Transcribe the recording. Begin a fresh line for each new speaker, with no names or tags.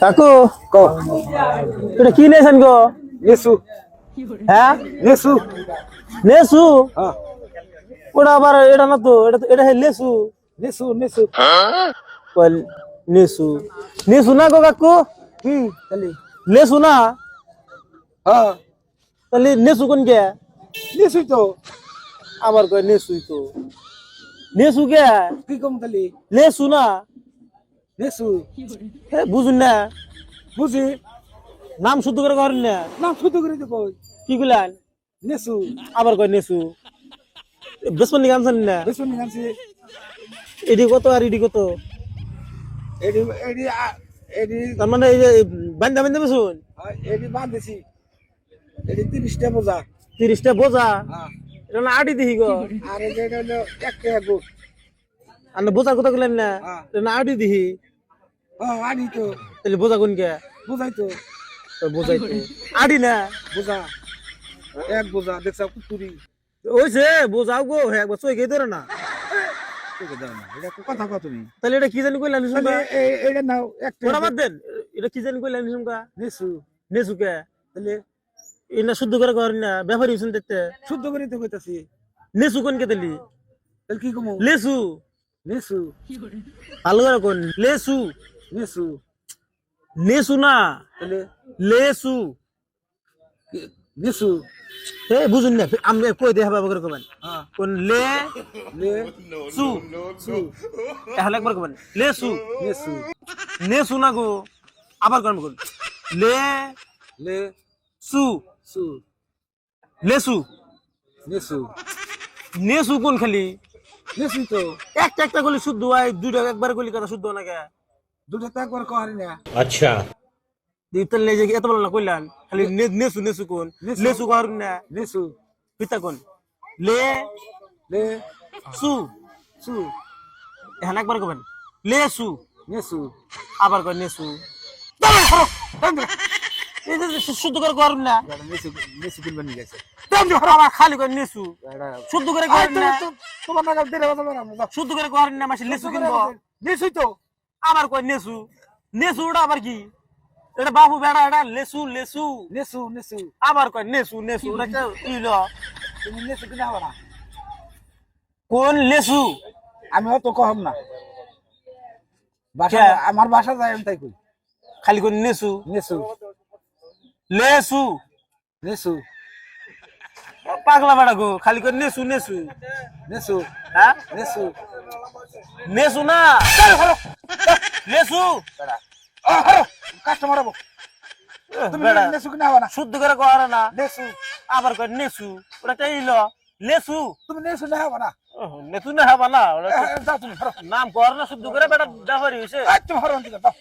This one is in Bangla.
কাকু
ক
এটা কি নেছেন গো?
নেসু।
হ্যাঁ?
নেসু।
নেসু?
হ্যাঁ।
ওটা আবার এটা না তো এটা তো- এটা হে লেসু
নেসু নেসু।
কই নেসু। নেসু না গো কাকু?
কি? তাহলে।
লেসু না?
হ্যাঁ।
তাহলে নেসু কোন কে?
নেসুই তো।
আবার কয় নেসুই তো। নেসু কে?
কি কম তাহলে?
লেসু না?
নেসু।
হে বুঝুন না।
বুঝি?
নাম শুদ্ধ করে করেন না।
না শুধু করে তো কই
কি গুলান
নেসু।
আবার কয় নেসু? বেসপন নিকে আনছেন না?
বেসন নিয়ে
এডি কত আর এডি কত?
এডি এডি এডি
তার মানে এই যে বান্ধা বান্ধা বেসুন?
এডি বাঁধেছি। এডি তিরিশটা বোঝা।
তিরিশটা বোঝা?
হ্যাঁ।
এটা না আডি দিহি গো।
আর এটা হলো এক টাকা গো
আর না বোঝার কথা বললেন না?
হ্যাঁ।
এটা না আডি দিহি।
আনি তো।
তাহলে বোঝা কোন কে?
বোঝাই তো।
তো বোঝাই তো। আডি না?
বোঝা। এক বোঝা দেখছ কুতুরি
ওইছে বোঝাও গো হ্যাঁ একবার চই গিয়ে ধরে না
কথা তুমি।
তাহলে এটা কি জানি
নাও
ওরা বাদ দেন এটা কি জানি কইলেন শুনবা
নেসু।
নেসু কে?
তাহলে
এটা শুদ্ধ করে করেন না ব্যাপারী শুন দেখতে।
শুদ্ধ করে তো কইতাছি।
নেসু কোন কে তাহলে
কি কমু?
লেসু।
নেসু।
ভালো করে কোন লেসু।
নেসু।
নেসু না। লেসু।
নেসু।
হে বুঝুন না আমি কই দেখাবো করে কবেন?
হ্যাঁ।
কোন লে?
লে?
সু।
সু।
তাহলে একবার কবেন? লেসু।
নেসু।
নেসু না গো আবার কোন কোন লে?
লে?
সু।
সু।
লেসু।
নেসু।
নেসু কোন খালি?
নেসু তো।
একটা একটা গলি শুদ্ধ হয় দুইটা একবার গলি কথা শুদ্ধ না কে?
দুটো তো একবার কহারি না।
দিতেন লে যে এত বড় না কইলাম খালি নে- নেসু নেসু কোন?
নেসু।
লেসু কর না?
নেসু।
পিতা কোন? লে
লে।
সু।
সু।
এখানে একবার কবেন? লেসু
নেসু।
আবার কয় নেসু। এই যে যে শুদ্ধ করে করেন না?
এটা নেসু নেসু কিনবে নিয়ে গেছে।
আবার খালি করে নেসু।
এটা
শুদ্ধ করে করেন না?
তোমার নাগাল দেড়
শুদ্ধ করে করেন না মাসে লেসু কিনবো।
নেসুই তো।
আবার কয় নেসু নেসু ওটা আবার কি এটা বাবু বেড়া এটা লেসু লেসু
নেসু নেসু
আবার কয় নেসু নেসু ওটা কে ইল
তুমি নেসু কিনা হবে না
কোন লেসু
আমি অত কহম না বাসা
কে?
আমার বাসা যায় আমি তাই কই
খালি কোন নেসু
নেসু
লেসু
নেসু
পাগলা বেড়া গো খালি করে নেসু নেসু
নেসু
হ্যাঁ
নেসু
নেসু না নেসু
কাস্টমার হব। তুমি
বেড়া।
নেসু কিনা হবে না।
শুদ্ধ করে করে না।
নেসু
আবার কয় নেসু। ওটা কে ইল লেসু
তুমি নেসু না হবে না।
ওহ, নেসু না হবা না। ওটা
এ,
তো
যাও তুমি হারো
নাম কর না শুদ্ধ করে বেটা ব্যাপারি হয়েছে
তুমি হারো দিকে দাও